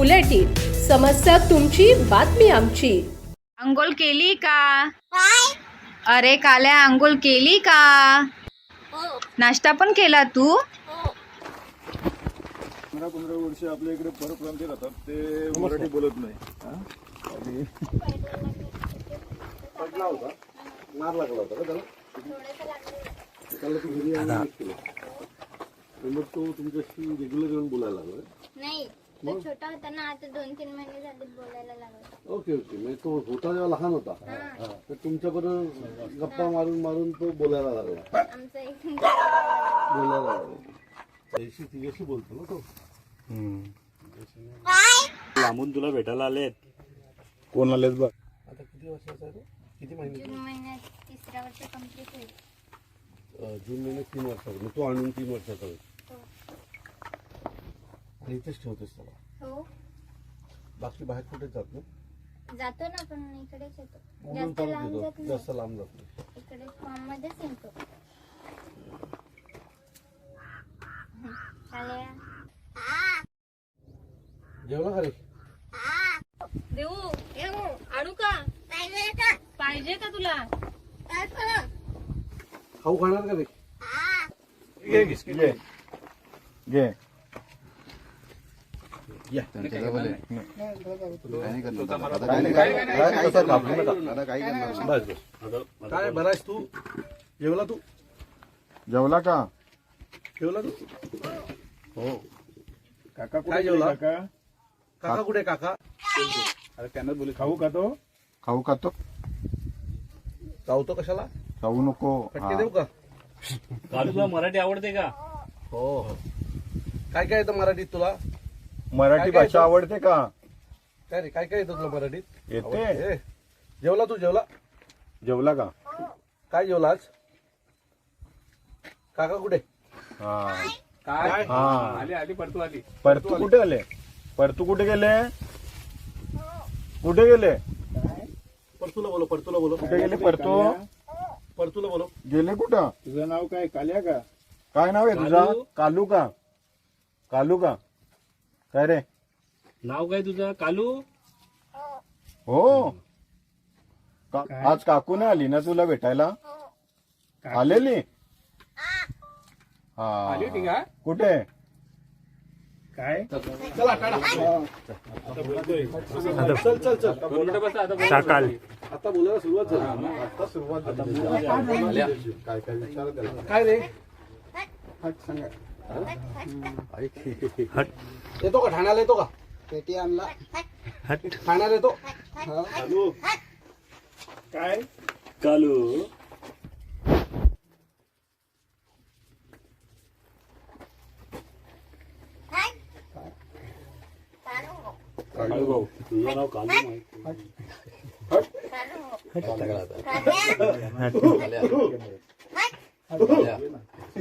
Bulletin. समस्या तुमची बातमी आमची. अंघोळ केली का? अरे काल्या अंघोळ केली का? नाश्ता पण केला तू? पंधरा पंधरा वर्ष आपल्या इकडे परप्रांतीय राहतात ते मराठी बोलत नाही. हा? आणि पडला होता. मार लागला होता का त्याला? त्याला तू घरी आणून नीट केलं. तर मग तो तुमच्याशी रेग्युलर येऊन बोलायला लागला. नाही. तो छोटा होता ना आता दोन तीन महिने झाले बोलायला लागला. Okay okay. म्हणजे तो होता जेव्हा लहान होता. हा. तर तुमच्या बरोबर गप्पा मारून मारून तो बोलायला लागला. आमचं एक बोलायला लागला. त्याशी तिच्याशी बोलतो ना तो. लांबून तुला भेटायला आलेत. कोण आलेत बघ? आता किती वर्षाचा आहे तो? किती महिने? जून महिन्यात तिसरा वर्ष कंप्लीट होईल. अं, जून महिन्यात तीन वर्षाचा मग तो आणून तीन वर्षाचा होईल. आणि इथेच ठेवतेस त्याला हो. बाकी बाहेर कुठे जात नाही. जातो ना पण इकडेच येतो. म्हणून जास्त लांब येतो. जात नाही. जास्त लांब जात नाही. इकडे फॉर्म मध्येच येतो. चालेल. जेवला का रे देऊ आणू का? पाहिजे का? तुला? खाऊ खाणार का रे घे घे. घे. या. बस बस. काय बरास तू? जेवला तू? जेवला का? जेवला तू? हो. काय काका कुठे जेवला? काका? काका कुठे काका? अरे त्यांना बोल खाऊ का तो? खाऊ का तो? चावतो कशाला? खाऊ नको. फटके देऊ का? तुला मराठी आवडते का? हो हो. काय काय येतं मराठीत तुला? मराठी काय भाषा? आवडते का? काय रे काय काय येतं तुला मराठीत? येते. आवडते. जेवला तू जेवला? जेवला का? काय जेवला आज? काका कुठे? हा. काय? हा. परतू कुठे आले? परतू कुठे गेले? कुठे गेले? परतूला बोलो परतूला बोलो कुठे गेले परतू? परतूला बोलो गेले कुठं? तुझं नाव काय? काल्या का? काय नाव आहे तुझं? कालू का? कालू का? काय रे? नाव काय तुझं? कालू? हो. का- आज काकू नाही आली ना तुला भेटायला? आलेली? हा. कुठे? काय? चला टाळा चल चल चल. शाकाल आता बोलायला सुरुवात झाली. आता सुरुवात झाली. काय काय विचार काय रे? येतो का ठाण्याला येतो का पेटी आणला ठाण्याला येतो कालू काय कालू कालू भाऊ तुझं नाव कालू माहिती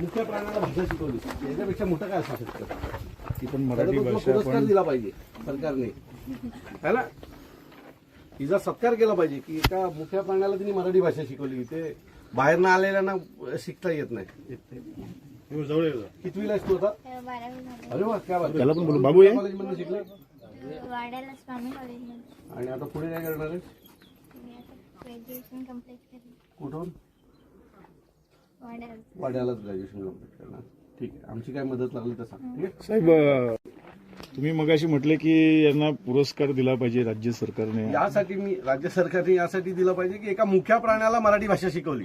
मुख्य प्राण्याला भाषा शिकवली. याच्यापेक्षा मोठं काय असू शकतं? ती पण तो तुला पुरस्कार दिला पाहिजे सरकारने. है ना? तिचा सत्कार केला पाहिजे की एका मुख्या प्राण्याला तिने मराठी भाषा शिकवली. ते बाहेर ना आलेल्यांना शिकता येत नाही. कितवीला आहेस तू आता? अरे वा क्या बात त्याला पण बोलू. बाबू ये. कॉलेजमधून शिकले? वाड्याला स्वामी कॉलेजमध्ये आणि आता पुढे काय करणार ग्रॅज्युएशन कंप्लीट केली कुठून? वाड्यालाच ग्रॅज्युएशन कंप्लीट करणार. ठीक आहे. आमची काय मदत लागली तर सांग ठीक साहेब अं, तुम्ही मगाशी म्हटले की यांना पुरस्कार दिला पाहिजे राज्य सरकारने. यासाठी मी राज्य सरकारने यासाठी दिलं पाहिजे की एका मुख्या प्राण्याला मराठी भाषा शिकवली.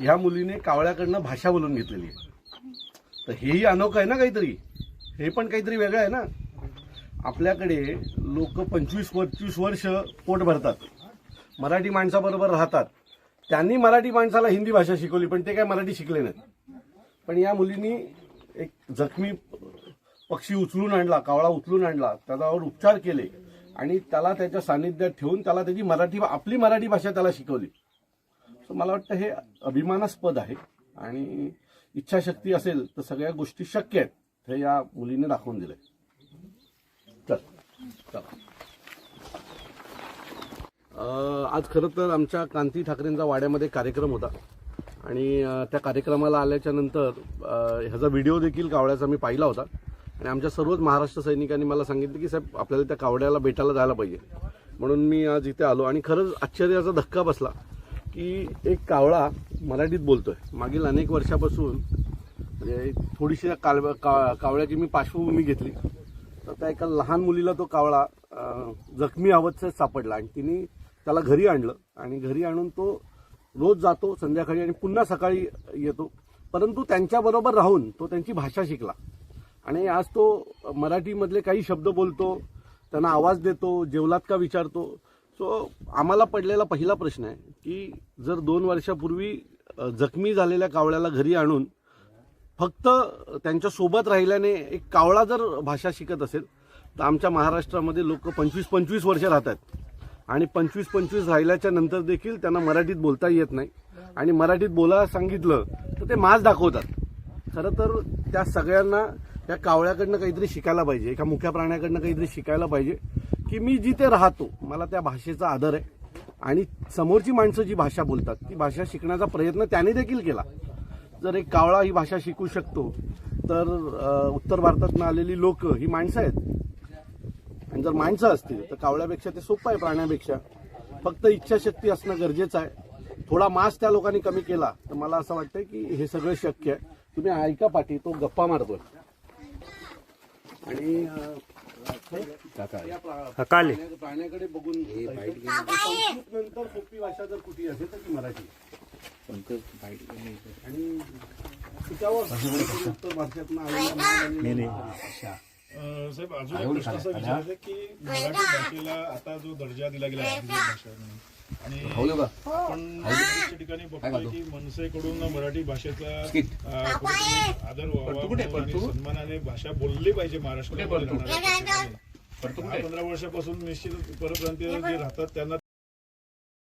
ह्या मुलीने कावळ्याकडनं भाषा बोलून घेतलेली आहे. तर हेही अनोखं आहे ना काहीतरी? हे पण काहीतरी वेगळं आहे ना? आपल्याकडे लोक पंचवीस पंचवीस वर्ष पोट भरतात. मराठी माणसाबरोबर राहतात. त्यांनी मराठी माणसाला हिंदी भाषा शिकवली पण ते काय मराठी शिकले नाही पण या मुलींनी एक जखमी पक्षी उचलून आणला कावळा उचलून आणला त्याच्यावर उपचार केले आणि त्याला त्याच्या सानिध्यात ठेवून त्याला त्याची मराठी आपली मराठी भाषा त्याला शिकवली. सो मला वाटतं हे अभिमानास्पद आहे आणि इच्छाशक्ती असेल तर सगळ्या गोष्टी शक्य आहेत. हे या मुलीने दाखवून दिलंय. चल चला. आज खरं तर आमच्या कांती ठाकरेंचा वाड्यामध्ये कार्यक्रम होता. आणि त्या कार्यक्रमाला आल्याच्यानंतर ह्याचा व्हिडिओ देखील कावड्याचा मी पाहिला होता. आणि आमच्या सर्वच महाराष्ट्र सैनिकांनी मला सांगितलं की साहेब आपल्याला त्या कावड्याला भेटायला जायला पाहिजे. म्हणून मी आज इथे आलो आणि खरंच आश्चर्याचा धक्का बसला की एक कावळा मराठीत बोलतोय. मागील अनेक वर्षापासून म्हणजे थोडीशी काल का कावळ्याची मी पार्श्वभूमी घेतली. तर त्या एका लहान मुलीला तो कावळा जखमी अवस्थेत सापडला आणि तिने त्याला घरी आणलं आणि घरी आणून तो रोज जातो संध्याकाळी आणि पुन्हा सकाळी येतो. परंतु त्यांच्याबरोबर राहून तो त्यांची भाषा शिकला. आणि आज तो मराठीमधले काही शब्द बोलतो त्यांना आवाज देतो जेवलात का विचारतो. सो आम्हाला पडलेला पहिला प्रश्न आहे की जर दोन वर्षापूर्वी जखमी झालेल्या कावळ्याला घरी आणून फक्त त्यांच्यासोबत राहिल्याने एक कावळा जर भाषा शिकत असेल तर आमच्या महाराष्ट्रामध्ये लोक पंचवीस पंचवीस वर्ष राहतात. आणि पंचवीस पंचवीस राहिल्याच्या नंतर देखील त्यांना मराठीत बोलता येत नाही. आणि मराठीत बोलायला सांगितलं तर ते मास दाखवतात. खरं तर त्या सगळ्यांना त्या कावळ्याकडनं काहीतरी शिकायला पाहिजे एका मुख्या प्राण्याकडनं काहीतरी शिकायला पाहिजे की मी जिथे राहतो मला त्या भाषेचा आदर आहे. आणि समोरची माणसं जी भाषा बोलतात ती भाषा शिकण्याचा प्रयत्न त्याने देखील केला. जर एक कावळा ही भाषा शिकू शकतो तर उत्तर भारतातनं आलेली लोक ही माणसं आहेत. जर माणसं असतील तर कावळ्यापेक्षा ते सोपं आहे प्राण्यापेक्षा. फक्त इच्छाशक्ती असणं गरजेचं आहे. थोडा मास त्या लोकांनी कमी केला तर मला असं वाटतं की हे सगळं शक्य आहे. तुम्ही ऐका पाठी तो गप्पा मारतोय. आणि प्राण्याकडे बघून संस्कृत नंतर सोपी भाषा जर कुठे असेल तर ती मराठी. आणि तिच्यावर उत्तर साहेब अजून एक प्रश्न असा विचारायचा की मराठी भाषेला आता जो दर्जा दिला गेला आहे अधिकृत भाषा म्हणून. आणि आपण बऱ्याचशा ठिकाणी बघतोय की मनसेकडून मराठी भाषेचा अं, कुठेतरी आदर व्हावा आणि सन्मानाने भाषा बोलली पाहिजे महाराष्ट्रामध्ये. राहणाऱ्या प्रत्येकाने. दहा पंधरा वर्षापासून निश्चित परप्रांतीय जे राहतात त्यांना